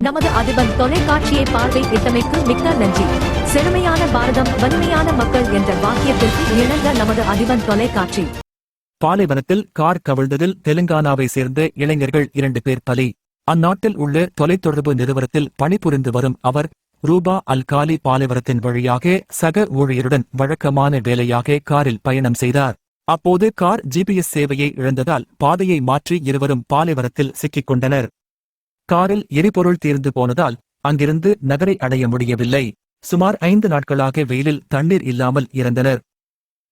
நமது அதிபர் தொலைக்காட்சியை பார்வை இட்டமைக்கு மிக்க நன்றி. செழுமையான பாரதம் வலிமையான மக்கள் என்ற வாக்கியத்திற்கு இணங்க நமது அதிபர் தொலைக்காட்சி. பாலைவனத்தில் கார் கவிழ்ந்ததில் தெலுங்கானாவை சேர்ந்த இளைஞர்கள் இரண்டு பேர் பலி. அந்நாட்டில் உள்ள தொலைத்தொடர்பு நிறுவனத்தில் பணிபுரிந்து வரும் அவர் ரூபா அல்காலி பாலைவனத்தின் வழியாக சக ஊழியருடன் வழக்கமான வேலையாக காரில் பயணம் செய்தார். அப்போது கார் ஜிபிஎஸ் சேவையை இழந்ததால் பாதையை மாற்றி இருவரும் பாலைவனத்தில் சிக்கிக் கொண்டனர். காரில் எரிபொருள் தீர்ந்து போனதால் அங்கிருந்து நகரை அடைய முடியவில்லை. சுமார் ஐந்து நாட்களாக வெயிலில் தண்ணீர் இல்லாமல் இறந்தனர்.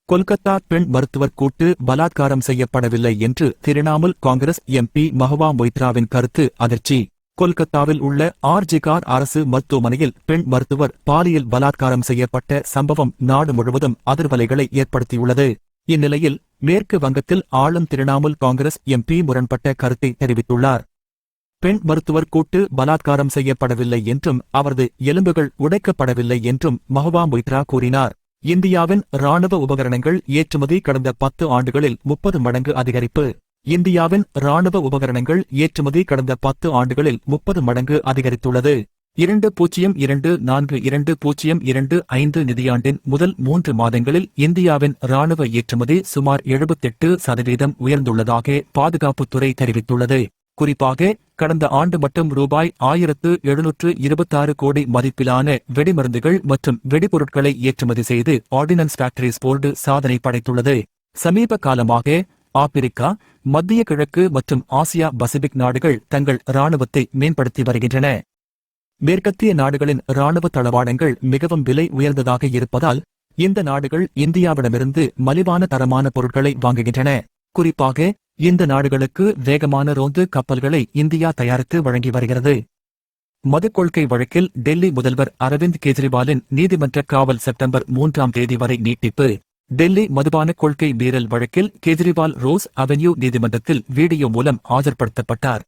கொல்கத்தா பெண் மருத்துவர் கூட்டு பலாத்காரம் செய்யப்படவில்லை என்று திரிணாமுல் காங்கிரஸ் எம்பி மஹவா மொய்த்ராவின் கருத்து அதிர்ச்சி. கொல்கத்தாவில் உள்ள ஆர்ஜிகார் அரசு மருத்துவமனையில் பெண் மருத்துவர் பாலியல் பலாத்காரம் செய்யப்பட்ட சம்பவம் நாடு முழுவதும் அதிர்வலைகளை ஏற்படுத்தியுள்ளது. இந்நிலையில் மேற்கு வங்கத்தில் ஆளும் திரிணாமுல் காங்கிரஸ் எம்பி முரண்பட்ட கருத்தை தெரிவித்துள்ளார். பெண் மருத்துவர் கூட்டு பலாத்காரம் செய்யப்படவில்லை என்றும் அவரது எலும்புகள் உடைக்கப்படவில்லை என்றும் மஹவா மொய்த்ரா கூறினார். இந்தியாவின் ராணுவ உபகரணங்கள் ஏற்றுமதி கடந்த பத்து ஆண்டுகளில் முப்பது மடங்கு அதிகரிப்பு. இந்தியாவின் ராணுவ உபகரணங்கள் ஏற்றுமதி கடந்த பத்து ஆண்டுகளில் முப்பது மடங்கு அதிகரித்துள்ளது. இரண்டு பூஜ்ஜியம் இரண்டு நான்கு இரண்டு பூஜ்ஜியம் இரண்டு ஐந்து நிதியாண்டின் முதல் மூன்று மாதங்களில் இந்தியாவின் ராணுவ ஏற்றுமதி சுமார் எழுபத்தெட்டு சதவீதம் உயர்ந்துள்ளதாக பாதுகாப்புத்துறை தெரிவித்துள்ளது. குறிப்பாக கடந்த ஆண்டு மட்டும் ரூபாய் ஆயிரத்து எழுநூற்று இருபத்தாறு கோடி மதிப்பிலான வெடிமருந்துகள் மற்றும் வெடிபொருட்களை ஏற்றுமதி செய்து ஆர்டினன்ஸ் ஃபேக்டரிஸ் போர்டு சாதனை படைத்துள்ளது. சமீப காலமாக ஆப்பிரிக்கா மத்திய கிழக்கு மற்றும் ஆசியா பசிபிக் நாடுகள் தங்கள் ராணுவத்தை மேம்படுத்தி வருகின்றன. மேற்கத்திய நாடுகளின் ராணுவ தளவாடங்கள் மிகவும் விலை உயர்ந்ததாக இருப்பதால் இந்த நாடுகள் இந்தியாவிடமிருந்து மலிவான தரமான பொருட்களை வாங்குகின்றன. குறிப்பாக இந்த நாடுகளுக்கு வேகமான ரோந்து கப்பல்களை இந்தியா தயாரித்து வழங்கி வருகிறது. மதுக் கொள்கை வழக்கில் டெல்லி முதல்வர் அரவிந்த் கெஜ்ரிவாலின் நீதிமன்ற காவல் செப்டம்பர் மூன்றாம் தேதி வரை நீட்டிப்பு. டெல்லி மதுபான கொள்கை மீறல் வழக்கில் கெஜ்ரிவால் ரோஸ் அவென்யூ நீதிமன்றத்தில் வீடியோ மூலம் ஆஜர்படுத்தப்பட்டார்.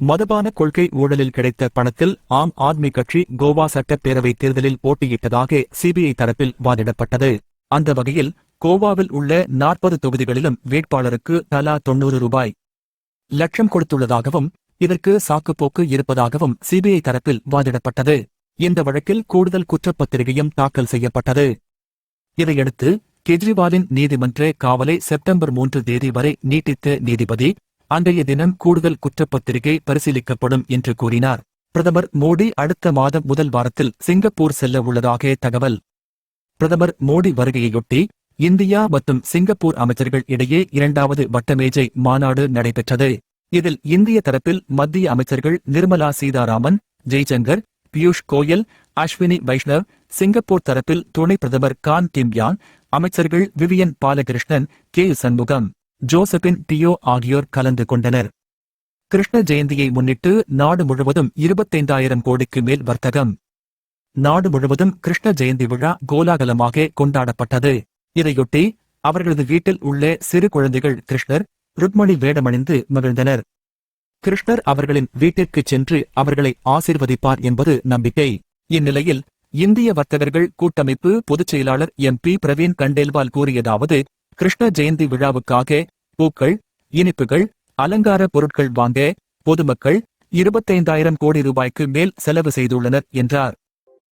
மதுபான கொள்கை ஊழலில் கிடைத்த பணத்தில் ஆம் ஆத்மி கட்சி கோவா சட்டப்பேரவை தேர்தலில் போட்டியிட்டதாக சிபிஐ தரப்பில் வாதிடப்பட்டது. அந்த வகையில் கோவாவில் உள்ள நாற்பது தொகுதிகளிலும் வேட்பாளருக்கு தலா தொன்னூறு ரூபாய். லட்சம் கொடுத்துள்ளதாகவும் இதற்கு சாக்குப்போக்கு இருப்பதாகவும் சிபிஐ தரப்பில் வாதிடப்பட்டது. இந்த வழக்கில் கூடுதல் குற்றப்பத்திரிகையும் தாக்கல் செய்யப்பட்டது. இதையடுத்து கெஜ்ரிவாலின் நீதிமன்ற காவலை செப்டம்பர் மூன்று தேதி வரை நீட்டித்த நீதிபதி அன்றைய தினம் கூடுதல் குற்றப்பத்திரிகை பரிசீலிக்கப்படும் என்று கூறினார். பிரதமர் மோடி அடுத்த மாதம் முதல் வாரத்தில் சிங்கப்பூர் செல்ல உள்ளதாக தகவல். பிரதமர் மோடி வருகையொட்டி இந்தியா மற்றும் சிங்கப்பூர் அமைச்சர்கள் இடையே இரண்டாவது வட்டமேஜை மாநாடு நடைபெற்றது. இதில் இந்திய தரப்பில் மத்திய அமைச்சர்கள் நிர்மலா சீதாராமன் ஜெய்சங்கர் பியூஷ் கோயல் அஸ்வினி வைஷ்ணவ் சிங்கப்பூர் தரப்பில் துணை பிரதமர் கான் கிம்யான் அமைச்சர்கள் Vivian Balakrishnan K Shanmugam Josephine Teo ஆகியோர் கலந்து கொண்டனர். கிருஷ்ண ஜெயந்தியை முன்னிட்டு நாடு முழுவதும் இருபத்தைந்தாயிரம் கோடிக்கு மேல் வர்த்தகம். நாடு முழுவதும் கிருஷ்ண ஜெயந்தி விழா கோலாகலமாக கொண்டாடப்பட்டது. இதையொட்டி அவர்களது வீட்டில் உள்ள சிறு குழந்தைகள் கிருஷ்ணர் ருக்மணி வேடமணிந்து மகிழ்ந்தனர். கிருஷ்ணர் அவர்களின் வீட்டிற்குச் சென்று அவர்களை ஆசீர்வதிப்பார் என்பது நம்பிக்கை. இந்நிலையில் இந்திய வர்த்தகர்கள் கூட்டமைப்பு பொதுச் செயலாளர் எம் பி பிரவீன் கண்டேல்வால் கூறியதாவது கிருஷ்ண ஜெயந்தி விழாவுக்காக பூக்கள் இனிப்புகள் அலங்கார பொருட்கள் வாங்க பொதுமக்கள் இருபத்தைந்தாயிரம் கோடி ரூபாய்க்கு மேல் செலவு செய்துள்ளனர் என்றார்.